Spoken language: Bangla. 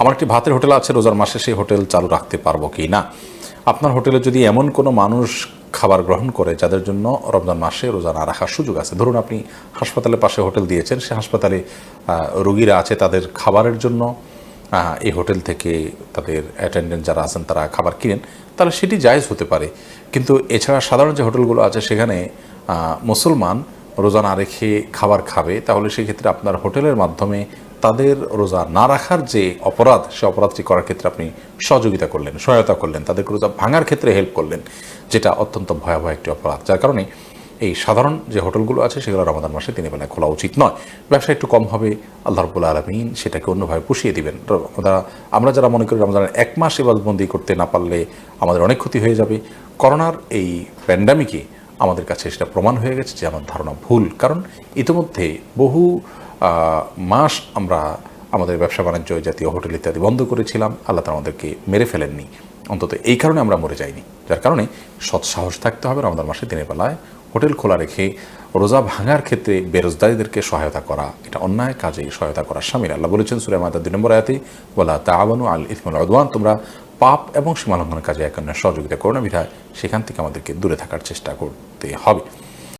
আমার একটি ভাতের হোটেল আছে, রোজার মাসে সেই হোটেল চালু রাখতে পারব কি না? আপনার হোটেলে যদি এমন কোনো মানুষ খাবার গ্রহণ করে যাদের জন্য রমজান মাসে রোজা না রাখার সুযোগ আছে? ধরুন আপনি হাসপাতালের পাশে হোটেল দিয়েছেন, সে হাসপাতালে রোগীরা আছে তাদের খাবারের জন্য এই হোটেল থেকে তাদের অ্যাটেন্ডেন্ট যারা আছেন তারা খাবার কিনেন, তাহলে সেটি জায়েজ হতে পারে। কিন্তু এছাড়া সাধারণ যে হোটেলগুলো আছে সেখানে মুসলমান রোজা না রেখে খাবার খাবে, তাহলে সেক্ষেত্রে আপনার হোটেলের মাধ্যমে তাদের রোজা না রাখার যে অপরাধ, সে অপরাধটি করার ক্ষেত্রে আপনি সহযোগিতা করলেন, সহায়তা করলেন তাদেরকে রোজা ভাঙার ক্ষেত্রে হেল্প করলেন, যেটা অত্যন্ত ভয়াবহ একটি অপরাধ। যার কারণে এই সাধারণ যে হোটেলগুলো আছে, সেগুলো রমাদান মাসে দিনের বেলায় খোলা উচিত নয়। ব্যবসা একটু কম হবে, আল্লাহ রবুল্লা আলমিন সেটাকে অন্যভাবে পুষিয়ে দিবেন। আমরা যারা মনে করি রমজানের এক মাস এবাদবন্দি করতে না পারলে আমাদের অনেক ক্ষতি হয়ে যাবে। করোনার এই প্যান্ডামিকে আমাদের কাছে সেটা প্রমাণ হয়ে গেছে যে আমার ধারণা ভুল। কারণ ইতিমধ্যে বহু মাস আমরা আমাদের ব্যবসা বাণিজ্য জাতীয় হোটেল ইত্যাদি বন্ধ করেছিলাম। আল্লাহ তালা আমাদেরকে মেরে ফেলেননি। অন্তত এই কারণে আমরা মরে যাইনি। যার কারণে সৎ সাহস থাকতে হবে আমাদের মাসে দিনের বেলায়। হোটেল খোলা রেখে রোজা ভাঙার ক্ষেত্রে বেরোজদারিদেরকে সহায়তা করা, এটা অন্যায় কাজে সহায়তা করার সামিল। আল্লাহ বলেছেন সুরে মাতা দুই নম্বর আয়াতে বলা তাওয়ানু আল ইসমুল আদওয়ান তোমরা পাপ এবং সীমালঙ্ঘনের কাজে এক অন্যের সহযোগিতা করো না বিধায় সেখান থেকে আমাদেরকে দূরে থাকার চেষ্টা করতে হবে।